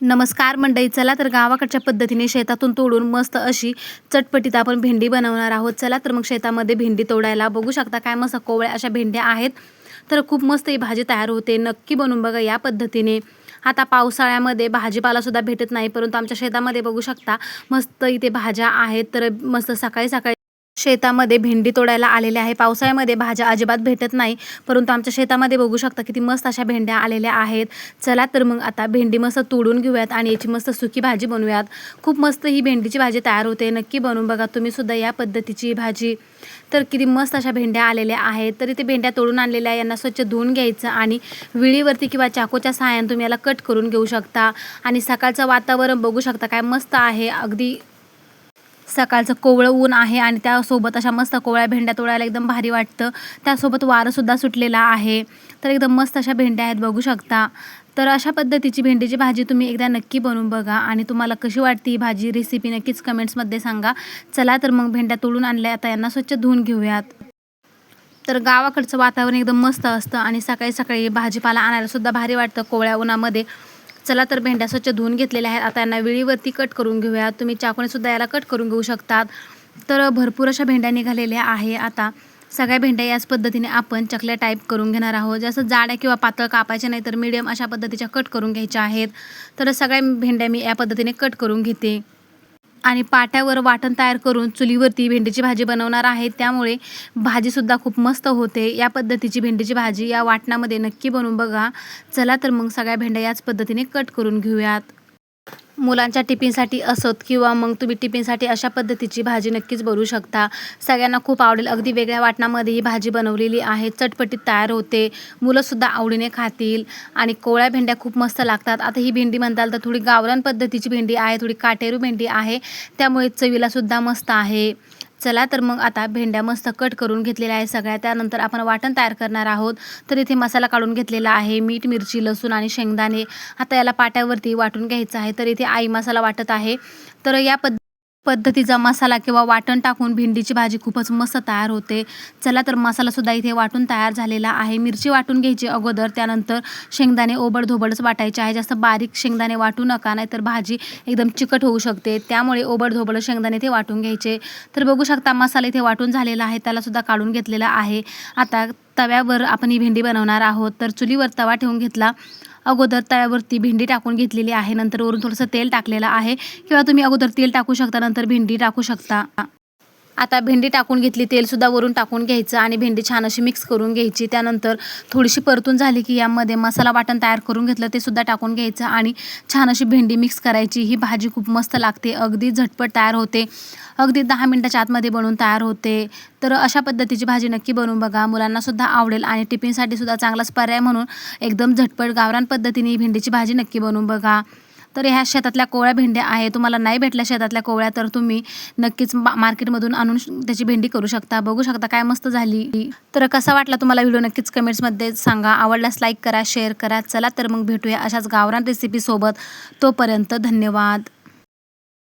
नमस्कार मंडळी चला तर गावाकडच्या पद्धतीने शेतातून तोडून मस्त अशी चटपटीत आपण भेंडी बनवणार आहोत. चला तर मग शेतामध्ये भेंडी तोडायला बघू शकता काय मस्त कोवळ्या अशा भेंड्या आहेत. तर खूप मस्त ही भाजी तयार होते. नक्की बनवून बघा या पद्धतीने. आता पावसाळ्यामध्ये भाजीपालासुद्धा भेटत नाही परंतु आमच्या शेतामध्ये बघू शकता मस्त इथे भाज्या आहेत. तर मस्त सकाळी सकाळी शेतामध्ये भेंडी तोडायला आलेल्या आहे. पावसाळ्यामध्ये भाज्या अजिबात भेटत नाही परंतु आमच्या शेतामध्ये बघू शकता किती मस्त अशा भेंड्या आलेल्या आहेत. चला तर मग आता भेंडी मस्त तोडून घेऊयात आणि याची मस्त सुकी भाजी बनवूयात. खूप मस्त ही भेंडीची भाजी तयार होते. नक्की बनवून बघा तुम्ही सुद्धा या पद्धतीची भाजी. तर किती मस्त अशा भेंड्या आलेल्या आहेत. तर इथे भेंड्या तोडून आणलेल्या आहे. यांना स्वच्छ धुवून घ्यायचं आणि विळीवरती किंवा चाकूच्या सहाय्याने तुम्ही याला कट करून घेऊ शकता. आणि सकाळचं वातावरण बघू शकता काय मस्त आहे. अगदी सकाळचं कोवळं ऊन आहे आणि त्यासोबत अशा मस्त कोवळ्या भेंड्या तोडायला एकदम भारी वाटतं. त्यासोबत वारंसुद्धा सुटलेला आहे. तर एकदम मस्त अशा भेंड्या आहेत बघू शकता. तर अशा पद्धतीची भेंडीची भाजी तुम्ही एकदा नक्की बनवून बघा आणि तुम्हाला कशी वाटते ही भाजी रेसिपी नक्कीच कमेंट्समध्ये सांगा. चला तर मग भेंड्या तोडून आणल्या आता यांना स्वच्छ धुवून घेऊयात. तर गावाकडचं वातावरण एकदम मस्त असतं आणि सकाळी सकाळी भाजीपाला आणायला सुद्धा भारी वाटतं कोवळ्या उन्हामध्ये. चला तर भेंड्या स्वच्छ धुवून घेतलेल्या आहेत. आता यांना वेळीवरती कट करून घेऊया. तुम्ही चाकूने सुद्धा याला कट करून घेऊ शकतात. तर भरपूर अशा भेंड्या निघालेल्या आहे. आता सगळ्या भेंड्या याच पद्धतीने आपण चकल्या टाईप करून घेणार आहोत. जसं जाड्या किंवा पातळ कापायच्या नाही तर मीडियम अशा पद्धतीच्या कट करून घ्यायच्या आहेत. तर सगळ्या भेंड्या मी या पद्धतीने कट करून घेते. आणि पाट्यावर वाटण तयार करून चुलीवरती भेंडीची भाजी बनवणार आहे. त्यामुळे भाजीसुद्धा खूप मस्त होते. या पद्धतीची भेंडीची भाजी या वाटणामध्ये नक्की बनवून बघा. चला तर मग सगळ्या भेंड्या याच पद्धतीने कट करून घेऊयात. मुलांच्या टिफिनसाठी असोत किंवा मग तुम्ही टिफिनसाठी अशा पद्धतीची भाजी नक्कीच बनवू शकता. सगळ्यांना खूप आवडेल. अगदी वेगळ्या वाटणामध्ये ही भाजी बनवलेली आहे. चटपटीत तयार होते. मुलंसुद्धा आवडीने खातील आणि कोवळ्या भेंड्या खूप मस्त लागतात. आता ही भेंडी म्हणताल तर थोडी गावरान पद्धतीची भेंडी आहे. थोडी काटेरू भेंडी आहे. त्यामुळे चवीलासुद्धा मस्त आहे. चला तर मग आता भेंड्या मस्त कट करून घेतलेल्या आहे सगळ्या. त्यानंतर आपण वाटण तयार करणार आहोत. तर इथे मसाला काढून घेतलेला आहे मीठ मिरची लसूण आणि शेंगदाणे. आता याला पाट्यावरती वाटून घ्यायचं आहे. तर इथे आई मसाला वाटत आहे. तर या पद्ध पद्धतीचा मसाला किंवा वाटण टाकून भेंडीची भाजी खूपच मस्त तयार होते. चला तर मसालासुद्धा इथे वाटून तयार झालेला आहे. मिरची वाटून घ्यायची अगोदर त्यानंतर शेंगदाणे ओबडधोबडच वाटायचे आहे. जास्त बारीक शेंगदाणे वाटू नका नाही तर भाजी एकदम चिकट होऊ शकते. त्यामुळे ओबडधोबड शेंगदाणे ते वाटून घ्यायचे. तर बघू शकता मसाला इथे वाटून झालेला आहे. त्यालासुद्धा काढून घेतलेला आहे. आता तव्यावर आपण ही भेंडी बनवणार आहोत. तर चुलीवर तवा ठेवून घेतला. अगोदर तव्यावरती भेंडी टाकून घेतलेली आहे. नंतर वरून थोडंसं तेल टाकलेलं आहे. किंवा तुम्ही अगोदर तेल टाकू शकता नंतर भेंडी टाकू शकता. आता भेंडी टाकून घेतली तेलसुद्धा वरून टाकून घ्यायचं आणि भेंडी छान अशी मिक्स करून घ्यायची. त्यानंतर थोडीशी परतून झाली की यामध्ये मसाला वाटण तयार करून घेतलं ते सुद्धा टाकून घ्यायचं आणि छान अशी भेंडी मिक्स करायची. ही भाजी खूप मस्त लागते अगदी झटपट तयार होते. अगदी दहा मिनटाच्या आतमध्ये बनवून तयार होते. तर अशा पद्धतीची भाजी नक्की बनवून बघा. मुलांनासुद्धा आवडेल आणि टिफिनसाठी सुद्धा चांगलाच पर्याय म्हणून एकदम झटपट गावरान पद्धतीने ही भेंडीची भाजी नक्की बनवून बघा. तर ह्या शेतातल्या कोवळ्या भेंड्या आहे तुम्हाला नाही भेटल्या शेतातल्या कोवळ्या तर तुम्ही नक्कीच मा मार्केटमधून आणून त्याची भेंडी करू शकता. बघू शकता काय मस्त झाली. तर कसा वाटला तुम्हाला व्हिडिओ नक्कीच कमेंट्समध्ये सांगा. आवडल्यास लाईक करा शेअर करा. चला तर मग भेटूया अशाच गावरान रेसिपीसोबत तोपर्यंत धन्यवाद.